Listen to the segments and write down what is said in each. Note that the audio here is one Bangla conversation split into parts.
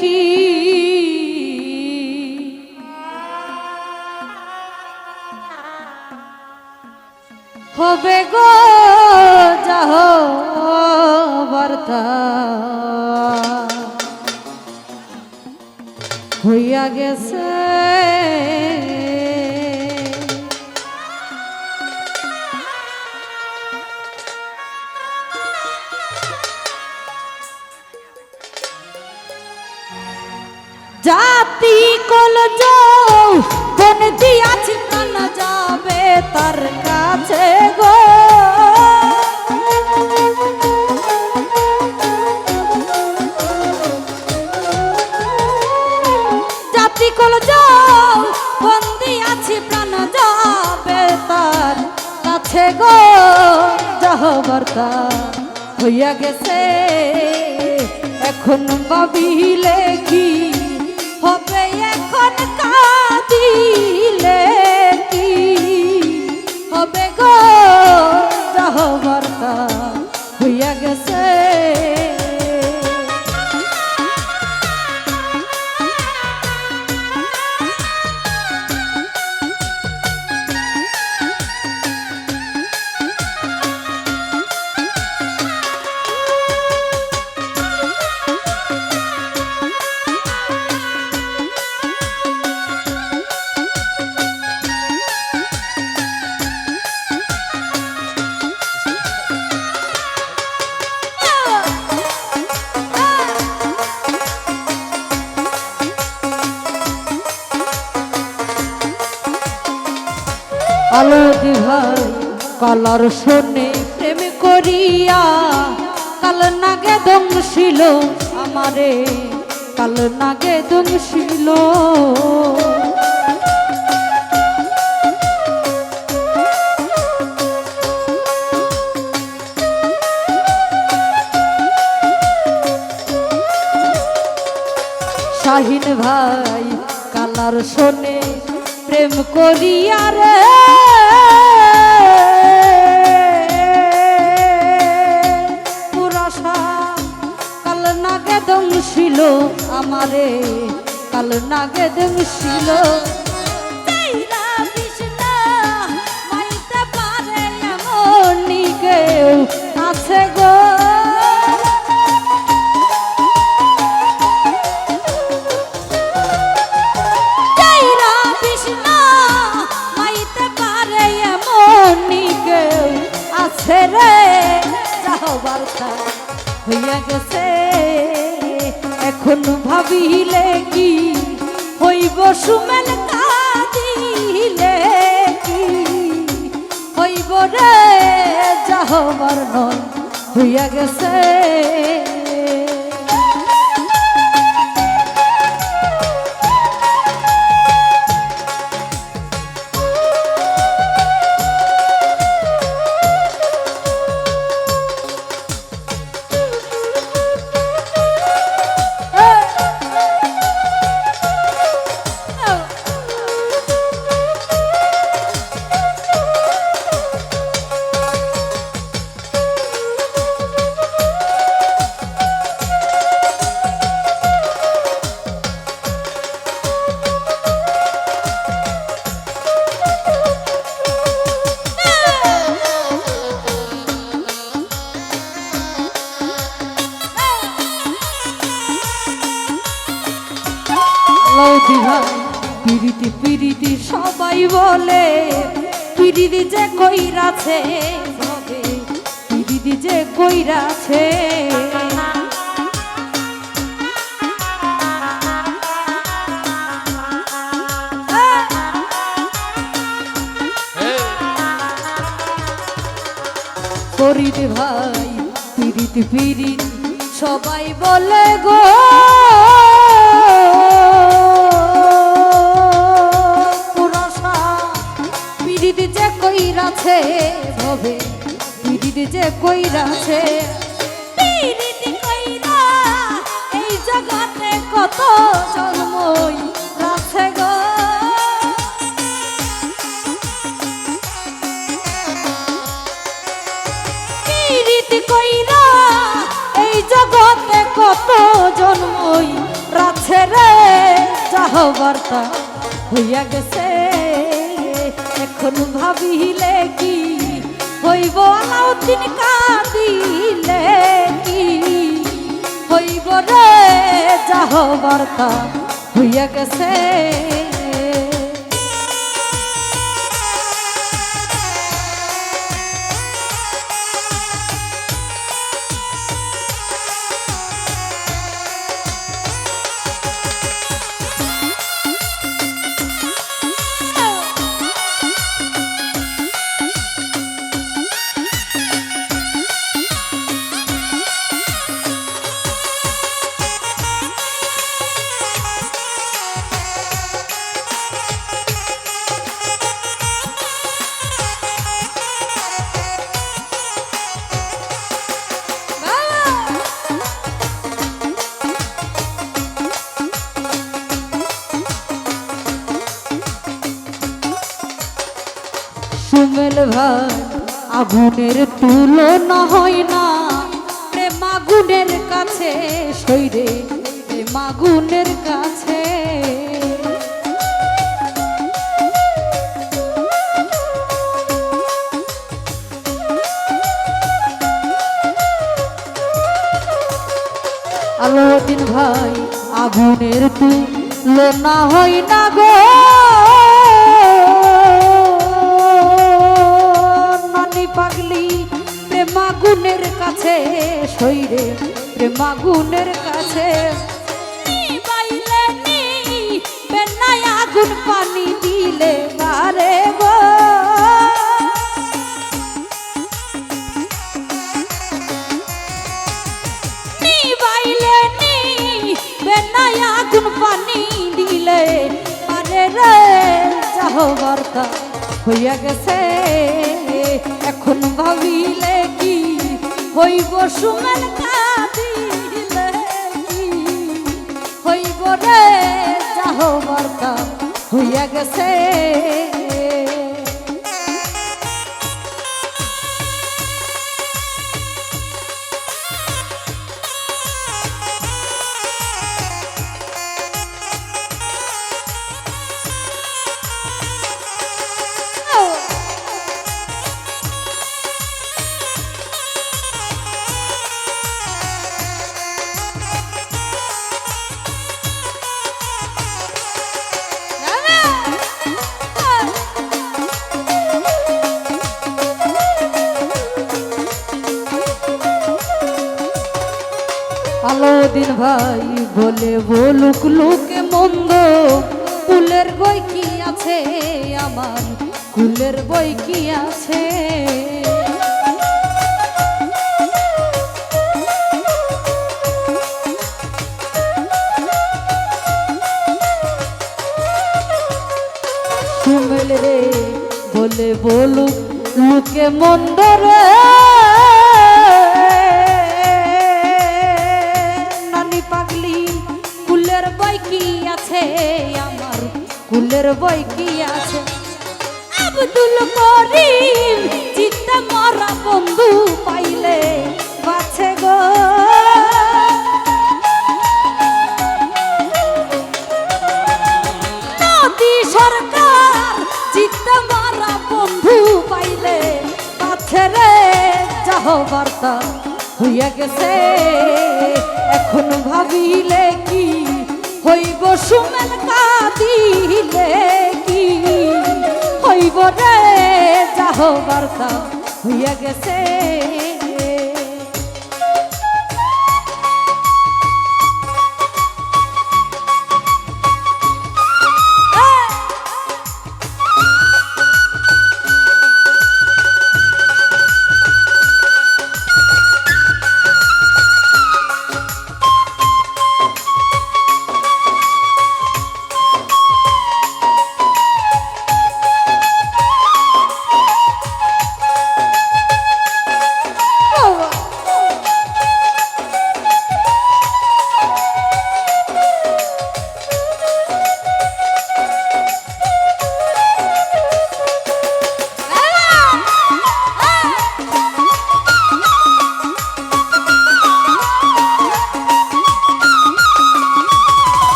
কি হবে গো যাহ বার্তা। হইয়া গেছে জাতি কল কোন দিয়াছি প্রাণ যাবে কোন দিয়াছি প্রাণ যাবে তার কাছে গো। হইয়া গেছে, এখন ভাবিলে কি হবে গো? যাহ বার্তা হইয়া গেছে। ভাই কালার শোনে প্রেম করিয়া। কাল নাগে দংশিল আমারে, কাল নাগে দংশিল। শাহিন ভাই, কালার শোনে প্রেম করিয়া রে। পুরাশা কাল নাগে দংশিল আমারে কাল নাগে দংশিল আছে গো। এখন ভাবিলে কি? হইব সুমেন কাঁদিলে কি? হইব রে যাহবার নয় হইয়া গেছে। ভাই পিরিতি পিরিতি সবাই বলে পিরিতি যে কইরাছে পিরিতি যে কইরাছে। করিতে ভাই পিরিত পিরিত সবাই বলে গো। কইরাছে ভবে পিরিত যে কইরাছে। পিরিত কইরা এই জগতে কত জন্মই রাছে গো। পিরিত কইরা এই জগতে কত জন্মই বার্তা হইয়া গেছে এখন ভাবিলে কি? হইব আলাউদ্দিন কাঁদিলে কি? হইব রে যাহ বার্তা হইয়া গেছে। ভাই, আগুনের তুলনা হয় না। প্রেম আগুনের কাছে সৈরে প্রেম আগুনের কাছে। আলোদিন ভাই, আগুনের তুলনা হয় না গো। পাগলি প্রেমাগুনের কাছে সইরে প্রেমাগুনের কাছে। আগুন পানি দিলে বারে গো। নি বাইলে নি বেনায় আগুন পানি দিলে পারে রে। যাহ বার্তা হইয়া গেছে। এখন ভাবিলে কি? হইব সুমেন কাঁদিলে কি? হইব রে যাহ বার্তা হইয়া গেছে। আলোদিন ভাই বলে বলুক লোকে মন্দ। কুলের বই কি আছে আমার? কুলের বই কি আছে? বলে বলুক লোকে মন্দ রে। বই কি আছে? আব্দুল করিম চিত্তে মরা বন্ধু পাইলে বাছে গো। নদী সরকার চিত্তে মারা পাইলে কাছে রে, যাহ বার্তা হইয়া গেছে। এখন ভাবিলে কি হইব সুমেল কাঁদিলে কি? হইব রে যাহ বার্তা হইয়া গেছে।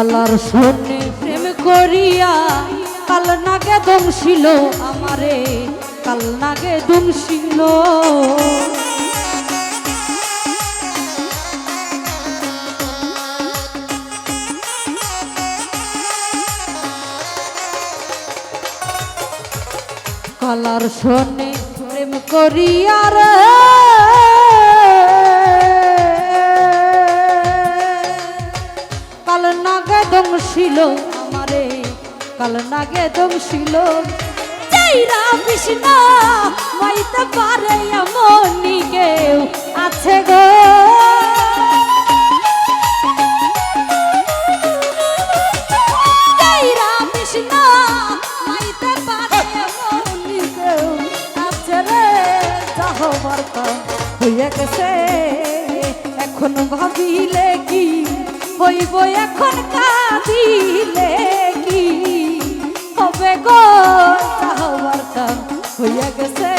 কালার শোনে প্রেম করিয়া, কাল নাগে দংশিল আমারে, কাল নাগে কালার শোনে প্রেম করিয়া রে নাগে দংশিল আমারে কাল নাগে দংশিল। চাইরা কৃষ্ণ হইব এখন কাঁদিলে কি? হবে গো বার্তা হইয়া গেছে?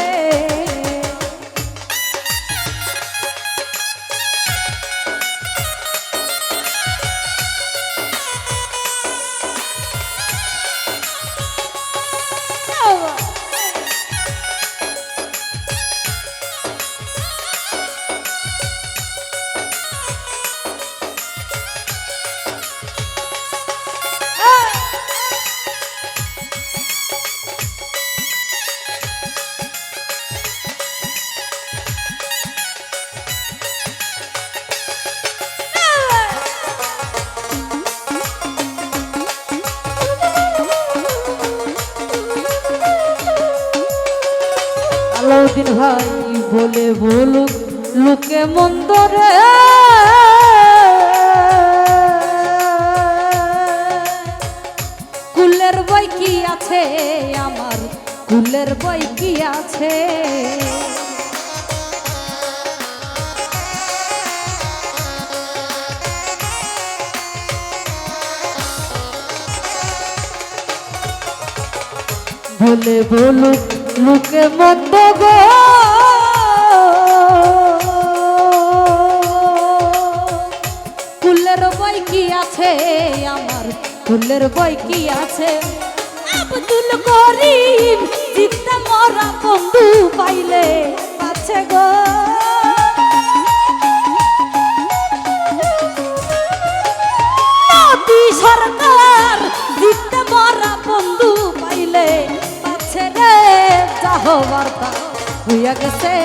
বলে বলুক লোকে মন্দরে কুলের বই কি আছে আমার? কুলের বই কি আছে? বলে বলুক লোকে মন্দ গো। আমার বই কি আছে? আব্দুল করিম জিততে মরা বন্ধু পাইলে আছে গো। মোদি সরকার জিততে মরা বন্ধু পাইলে পাচ্ছে রে যাহ বার্তা। হইয়া গেছে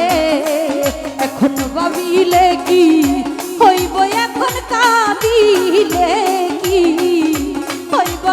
এখন ভাবিলে কি? হইব এখন কাঁদিলে কি?